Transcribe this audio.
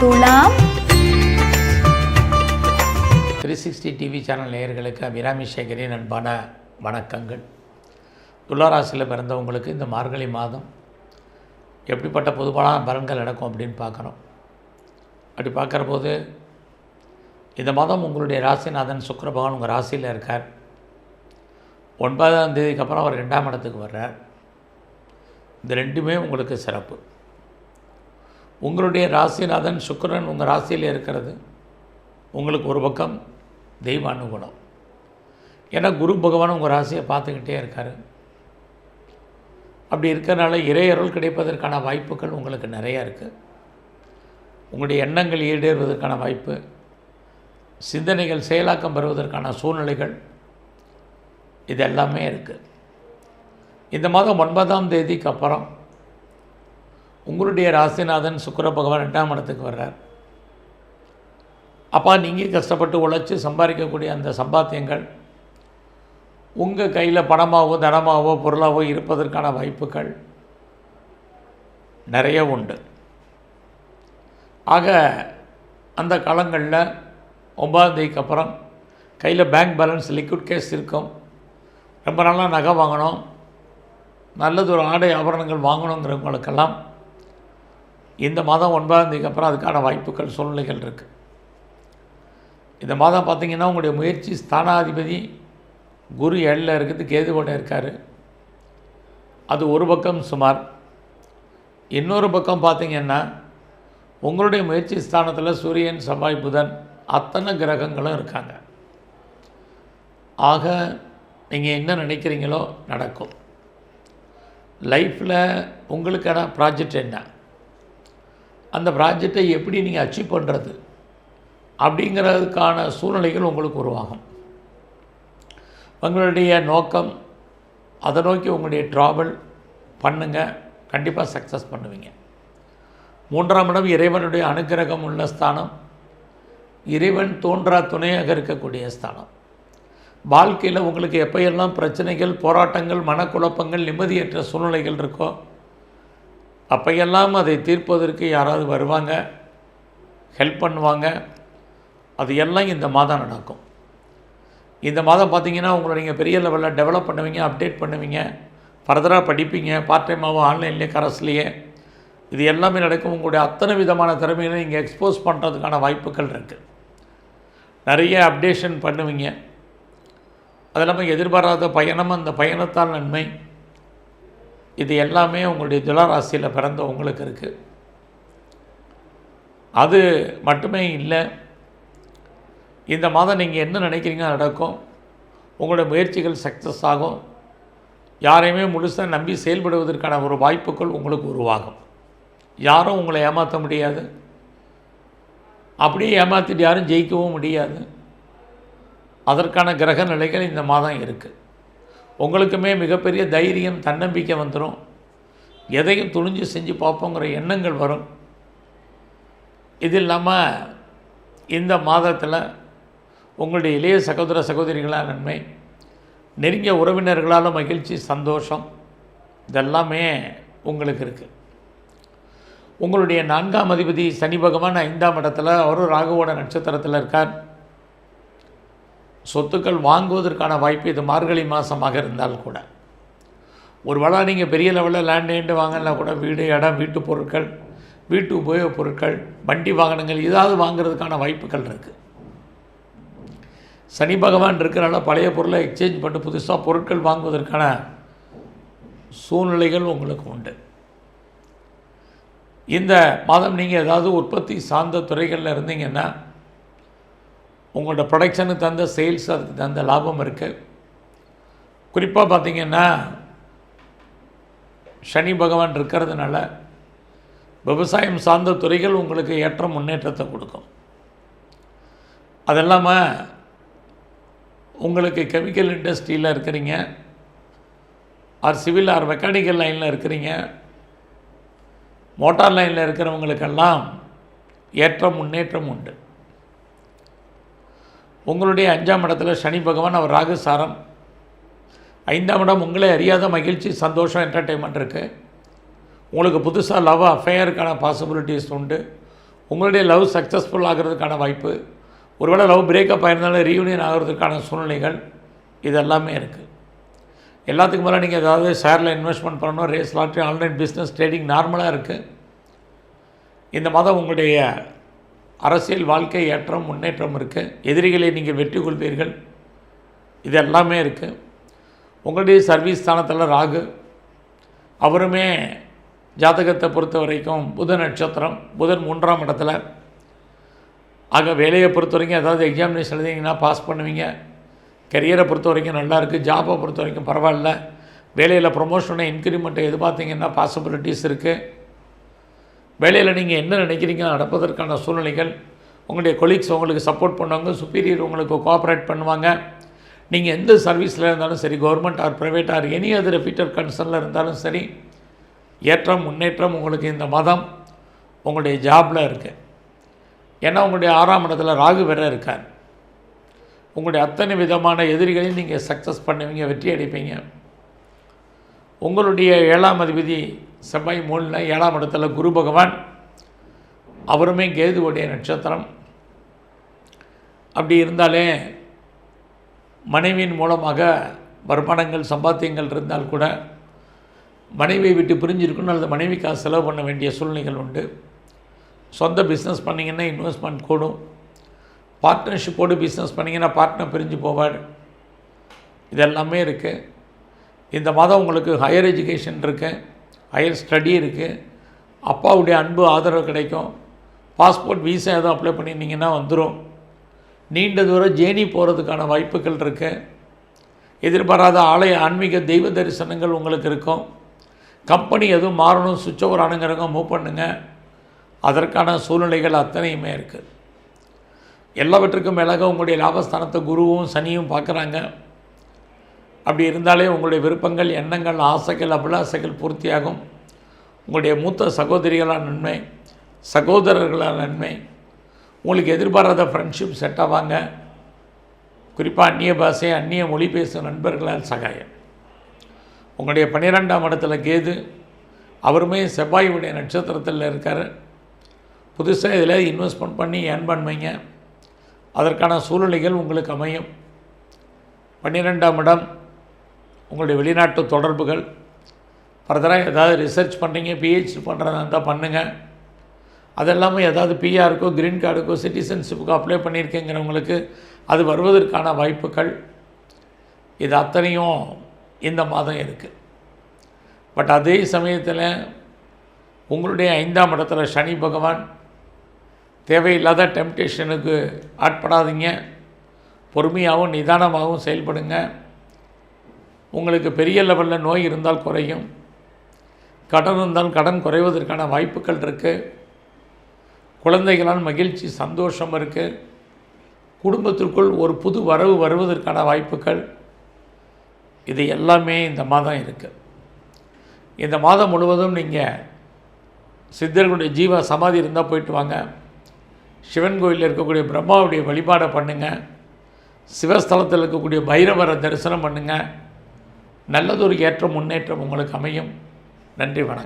துலாம் three sixty TV channel நேயர்களுக்கு அபிராமி சேகரின் அன்பான வணக்கங்கள். துளாராசியில் பிறந்தவங்களுக்கு இந்த மார்கழி மாதம் எப்படிப்பட்ட பொதுவான பலன்கள் நடக்கும் அப்படின்னு பார்க்குறோம் அப்படி பார்க்குற போது இந்த மாதம் உங்களுடைய ராசிநாதன் சுக்கர பகவான் உங்கள் ராசியில் இருக்கார். ஒன்பதாம் தேதிக்கு அப்புறம் அவர் ரெண்டாம் இடத்துக்கு வர்றார். இந்த ரெண்டுமே உங்களுக்கு சிறப்பு. உங்களுடைய ராசிநாதன் சுக்கரன் உங்கள் ராசியில் இருக்கிறது. உங்களுக்கு ஒரு பக்கம் தெய்வ அனுகூலம். ஏன்னா குரு பகவான் உங்கள் ராசியை பார்த்துக்கிட்டே இருக்கார். அப்படி இருக்கிறனால இறையருள் கிடைப்பதற்கான வாய்ப்புகள் உங்களுக்கு நிறையா இருக்குது உங்களுடைய எண்ணங்கள் ஈடேறுவதற்கான வாய்ப்பு. சிந்தனைகள் செயலாக்கம் பெறுவதற்கான சூழ்நிலைகள். இது எல்லாமே இருக்குது இந்த மாதம் ஒன்பதாம் தேதிக்கு அப்புறம் உங்களுடைய ராசிநாதன் சுக்கிர பகவான் ரெண்டாம் இடத்துக்கு வர்றார். அப்பா நீங்கள் கஷ்டப்பட்டு உழைச்சி சம்பாதிக்கக்கூடிய அந்த சம்பாத்தியங்கள் உங்கள் கையில் பணமாகவோ தனமாகவோ பொருளாகவோ இருப்பதற்கான வாய்ப்புகள் நிறைய உண்டு. ஆக அந்த காலங்களில் ஒன்பதாம் தேதிக்கு அப்புறம் கையில் பேங்க் பேலன்ஸ் லிக்விட் கேஸ் இருக்கும். ரொம்ப நாளாக நகை வாங்கணும். நல்லது ஒரு ஆடை ஆபரணங்கள் வாங்கணுங்கிறவங்களுக்கெல்லாம் இந்த மாதம் ஒன்பதாம் தேதிக்கு அப்புறம் அதுக்கான வாய்ப்புகள் சூழ்நிலைகள் இருக்குது இந்த மாதம் பார்த்திங்கன்னா உங்களுடைய முயற்சி ஸ்தானாதிபதி குரு ஏழில் இருக்குது கேதுவோட இருக்கார். அது ஒரு பக்கம் சுமார். இன்னொரு பக்கம் பார்த்திங்கன்னா உங்களுடைய முயற்சி ஸ்தானத்தில் சூரியன் செவ்வாய் புதன் அத்தனை கிரகங்களும் இருக்காங்க. ஆக நீங்கள் என்ன நினைக்கிறீங்களோ நடக்கும். லைஃப்பில் உங்களுக்கான ப்ராஜெக்ட் என்ன? அந்த ப்ராஜெக்டை எப்படி நீங்கள் அச்சீவ் பண்ணுறது அப்படிங்கிறதுக்கான சூழ்நிலைகள் உங்களுக்கு உருவாகும். உங்களுடைய நோக்கம் அதை நோக்கி உங்களுடைய ட்ராவல் பண்ணுங்கள் கண்டிப்பாக சக்ஸஸ் பண்ணுவீங்க. மூன்றாம் இடம் இறைவனுடைய அனுக்கிரகம் உள்ள ஸ்தானம். இறைவன் தோன்றா துணையாக இருக்கக்கூடிய ஸ்தானம். வாழ்க்கையில் உங்களுக்கு எப்பையெல்லாம் பிரச்சனைகள் போராட்டங்கள் மனக்குழப்பங்கள் நிம்மதியற்ற சூழ்நிலைகள் இருக்கோ அப்பையெல்லாம் அதை தீர்ப்பதற்கு யாராவது வருவாங்க? ஹெல்ப் பண்ணுவாங்க. அது எல்லாம் இந்த மாதம் நடக்கும். இந்த மாதம் பார்த்தீங்கன்னா உங்களை நீங்கள் பெரிய லெவலில் டெவலப் பண்ணுவீங்க அப்டேட் பண்ணுவீங்க. ஃபர்தராக படிப்பீங்க பார்ட் டைமாகவும் ஆன்லைன்லேயே கரஸ்லேயே. இது எல்லாமே நடக்கும். உங்களுடைய அத்தனை விதமான திறமைகளை நீங்கள் எக்ஸ்போஸ் பண்ணுறதுக்கான வாய்ப்புகள் இருக்குது நிறைய அப்டேஷன் பண்ணுவீங்க. அது இல்லாமல் எதிர்பாராத பயணம் அந்த பயணத்தால் நன்மை. இது எல்லாமே உங்களுடைய துளாராசியில் பிறந்த உங்களுக்கு இருக்குது அது மட்டுமே இல்லை இந்த மாதம் நீங்கள் என்ன நினைக்கிறீங்க நடக்கும். உங்களோட முயற்சிகள் சக்ஸஸ் ஆகும். யாரையுமே முழுசாக நம்பி செயல்படுவதற்கான ஒரு வாய்ப்புகள் உங்களுக்கு உருவாகும். யாரும் உங்களை ஏமாற்ற முடியாது. அப்படியே ஏமாற்றிட்டு யாரும் ஜெயிக்கவும் முடியாது. அதற்கான கிரக நிலைகள் இந்த மாதம் இருக்குது உங்களுக்குமே மிகப்பெரிய தைரியம் தன்னம்பிக்கை வந்துடும் எதையும் துணிஞ்சு செஞ்சு பார்ப்போங்கிற எண்ணங்கள் வரும். இது இல்லாமல் இந்த மாதத்தில் உங்களுடைய இளைய சகோதர சகோதரிகளால் நன்மை நெருங்கிய உறவினர்களால் மகிழ்ச்சி சந்தோஷம் இதெல்லாமே உங்களுக்கு இருக்குது உங்களுடைய நான்காம் அதிபதி சனி பகவான் ஐந்தாம் இடத்துல அவரும் ராகுவோட நட்சத்திரத்தில் இருக்கார். சொத்துக்கள் வாங்குவதற்கான வாய்ப்பு இது மார்கழி மாதமாக இருந்தால் கூட. ஒரு வேளை நீங்கள் பெரிய லெவலில் லேண்ட் ஏண்டு வாங்கினா கூட வீடு இடம் வீட்டு பொருட்கள் வீட்டு உபயோகப் பொருட்கள் வண்டி வாகனங்கள் ஏதாவது வாங்குறதுக்கான வாய்ப்புகள் இருக்குது சனி பகவான் இருக்கிறனால பழைய பொருளை எக்ஸ்சேஞ்ச் பண்ணி புதுசாக பொருட்கள் வாங்குவதற்கான சூழ்நிலைகள் உங்களுக்கு உண்டு. இந்த மாதம் நீங்கள் ஏதாவது உற்பத்தி சார்ந்த துறைகளில் இருந்தீங்கன்னா உங்களோட ப்ரொடக்ஷனுக்கு தந்த சேல்ஸ் அதுக்கு தகுந்த லாபம் இருக்குது குறிப்பாக பார்த்தீங்கன்னா சனி பகவான் இருக்கிறதுனால விவசாயம் சார்ந்த துறைகள் உங்களுக்கு ஏற்ற முன்னேற்றத்தை கொடுக்கும். அது இல்லாமல் உங்களுக்கு கெமிக்கல் இண்டஸ்ட்ரியில் இருக்கிறீங்க. ஆர் சிவில் ஆர் மெக்கானிக்கல் லைனில் இருக்கிறீங்க. மோட்டார் லைனில் இருக்கிறவங்களுக்கெல்லாம் ஏற்ற முன்னேற்றம் உண்டு. உங்களுடைய அஞ்சாம் இடத்துல சனி பகவான் அவர் ராகுசாரம் ஐந்தாம் இடம் உங்களே அறியாத மகிழ்ச்சி சந்தோஷம் என்டர்டெயின்மெண்ட் இருக்குது உங்களுக்கு புதுசாக லவ் அஃபேயருக்கான பாசிபிலிட்டிஸ் உண்டு. உங்களுடைய லவ் சக்ஸஸ்ஃபுல் ஆகிறதுக்கான வாய்ப்பு. ஒருவேளை லவ் பிரேக்கப் ஆயிருந்தாலும் ரீயூனியன் ஆகிறதுக்கான சூழ்நிலைகள் இதெல்லாமே இருக்குது எல்லாத்துக்கும் மேலே நீங்கள் ஏதாவது ஷேரில் இன்வெஸ்ட்மெண்ட் பண்ணணும் race lottery online business trading நார்மலாக இருக்குது இந்த மாதம் உங்களுடைய அரசியல் வாழ்க்கை ஏற்றம் முன்னேற்றம் இருக்குது எதிரிகளை நீங்கள் வெற்றி கொள்வீர்கள். இது எல்லாமே இருக்குது உங்களுடைய சர்வீஸ் ஸ்தானத்தில் ராகு. அவருமே ஜாதகத்தை பொறுத்த வரைக்கும் புத நட்சத்திரம் புதன் மூன்றாம் இடத்துல. ஆக வேலையை பொறுத்த வரைக்கும் ஏதாவது எக்ஸாமினேஷன் எழுதிங்கன்னா பாஸ் பண்ணுவீங்க. கெரியரை பொறுத்த வரைக்கும் நல்லா இருக்குது ஜாபை பொறுத்த வரைக்கும் பரவாயில்ல. வேலையில் ப்ரொமோஷனை இன்க்ரிமெண்ட்டை எதிர்பார்த்தீங்கன்னா பாசிபிலிட்டிஸ் இருக்குது வேலையில் நீங்கள் என்ன நினைக்கிறீங்க? நடப்பதற்கான சூழ்நிலைகள். உங்களுடைய கொலீக்ஸ் உங்களுக்கு சப்போர்ட் பண்ணுவாங்க. சுப்பீரியர் உங்களுக்கு கோஆப்ரேட் பண்ணுவாங்க. நீங்கள் எந்த சர்வீஸில் இருந்தாலும் சரி government or private or any other feeder கன்சர்னில் இருந்தாலும் சரி ஏற்றம் முன்னேற்றம் உங்களுக்கு இந்த மதம் உங்களுடைய ஜாபில் இருக்குது ஏன்னா உங்களுடைய ஆறாம் இடத்துல ராகு வேற இருக்கார். உங்களுடைய அத்தனை விதமான எதிரிகளையும் நீங்கள் சக்ஸஸ் பண்ணுவீங்க வெற்றி அடைப்பீங்க. உங்களுடைய ஏழாம் அதிபதி செவ்வாய் மூணில் ஏழாம் இடத்துல குரு பகவான் அவருமே கேதுவுடைய நட்சத்திரம். அப்படி இருந்தாலே மனைவியின் மூலமாக வருமானங்கள் சம்பாத்தியங்கள் இருந்தால் கூட மனைவியை விட்டு பிரிஞ்சிருக்கணும் அல்லது மனைவிக்காக செலவு பண்ண வேண்டிய சூழ்நிலைகள் உண்டு. சொந்த பிஸ்னஸ் பண்ணிங்கன்னா இன்வெஸ்ட்மெண்ட் கூடும். பார்ட்னர்ஷிப்போடு பிஸ்னஸ் பண்ணிங்கன்னா பார்ட்னர் பிரிஞ்சு போவார். இதெல்லாமே இருக்குது இந்த மாதம் உங்களுக்கு ஹையர் எஜுகேஷன் இருக்குது ஹையர் ஸ்டடி இருக்குது அப்பாவுடைய அன்பு ஆதரவு கிடைக்கும். பாஸ்போர்ட் வீசா எதுவும் அப்ளை பண்ணியிருந்தீங்கன்னா வந்துடும் நீண்ட தூரம் ஜேர்னி போகிறதுக்கான வாய்ப்புகள் இருக்குது எதிர்பாராத ஆலய ஆன்மீக தெய்வ தரிசனங்கள் உங்களுக்கு இருக்கும். கம்பெனி எதுவும் மாறணும் சுவிட்ச் ஓவர் ஆனுங்கிறவங்க மூவ் பண்ணுங்கள் அதற்கான சூழ்நிலைகள் அத்தனையுமே இருக்குது எல்லாவற்றுக்கும் மேலாக உங்களுடைய லாபஸ்தானத்தை குருவும் சனியும் பார்க்குறாங்க. அப்படி இருந்தாலே உங்களுடைய விருப்பங்கள் எண்ணங்கள் ஆசைகள் அபிலாசைகள் பூர்த்தியாகும். உங்களுடைய மூத்த சகோதரிகளான நன்மை சகோதரர்களான நன்மை உங்களுக்கு எதிர்பாராத ஃப்ரெண்ட்ஷிப் செட் ஆவாங்க. குறிப்பாக அந்நிய பாஷை அந்நிய மொழி பேசும் நண்பர்களால் சகாயம். உங்களுடைய பன்னிரெண்டாம் இடத்துல கேது அவருமே செவ்வாயுடைய நட்சத்திரத்தில் இருக்கார். புதுசாக இதில் இன்வெஸ்ட்மெண்ட் பண்ணி ஏர்ன் பண்ணுவீங்க அதற்கான சூழ்நிலைகள் உங்களுக்கு அமையும். பன்னிரெண்டாம் இடம் உங்களுடைய வெளிநாட்டு தொடர்புகள். ஃபர்தராக ஏதாவது ரிசர்ச் பண்ணுறீங்க பிஹெச்டி பண்ணுறதா இருந்தால் பண்ணுங்கள் அது இல்லாமல் ஏதாவது பிஆருக்கோ க்ரீன் கார்டுக்கோ சிட்டிசன்ஷிப்புக்கோ அப்ளை பண்ணியிருக்கேங்கிறவங்களுக்கு அது வருவதற்கான வாய்ப்புகள். இது அத்தனையும் இந்த மாதம் இருக்குது பட் அதே சமயத்தில் உங்களுடைய ஐந்தாம் இடத்துல சனி பகவான் தேவையில்லாத டெம்டேஷனுக்கு ஆட்படாதீங்க. பொறுமையாகவும் நிதானமாகவும் செயல்படுங்க. உங்களுக்கு பெரிய லெவலில் நோய் இருந்தால் குறையும். கடன் இருந்தால் கடன் குறைவதற்கான வாய்ப்புகள் இருக்குது குழந்தைகளால் மகிழ்ச்சி சந்தோஷம் இருக்குது குடும்பத்திற்குள் ஒரு புது வரவு வருவதற்கான வாய்ப்புகள். இது எல்லாமே இந்த மாதம் இருக்குது இந்த மாதம் முழுவதும் நீங்கள் சித்தர்களுடைய ஜீவ சமாதி இருந்தால் போயிட்டு வாங்க. சிவன் கோயிலில் இருக்கக்கூடிய பிரம்மாவுடைய வழிபாடை பண்ணுங்கள் சிவஸ்தலத்தில் இருக்கக்கூடிய பைரவரை தரிசனம் பண்ணுங்கள் நல்லதொரு ஏற்ற முன்னேற்றம் உங்களுக்கு அமையும். நன்றி வணக்கம்.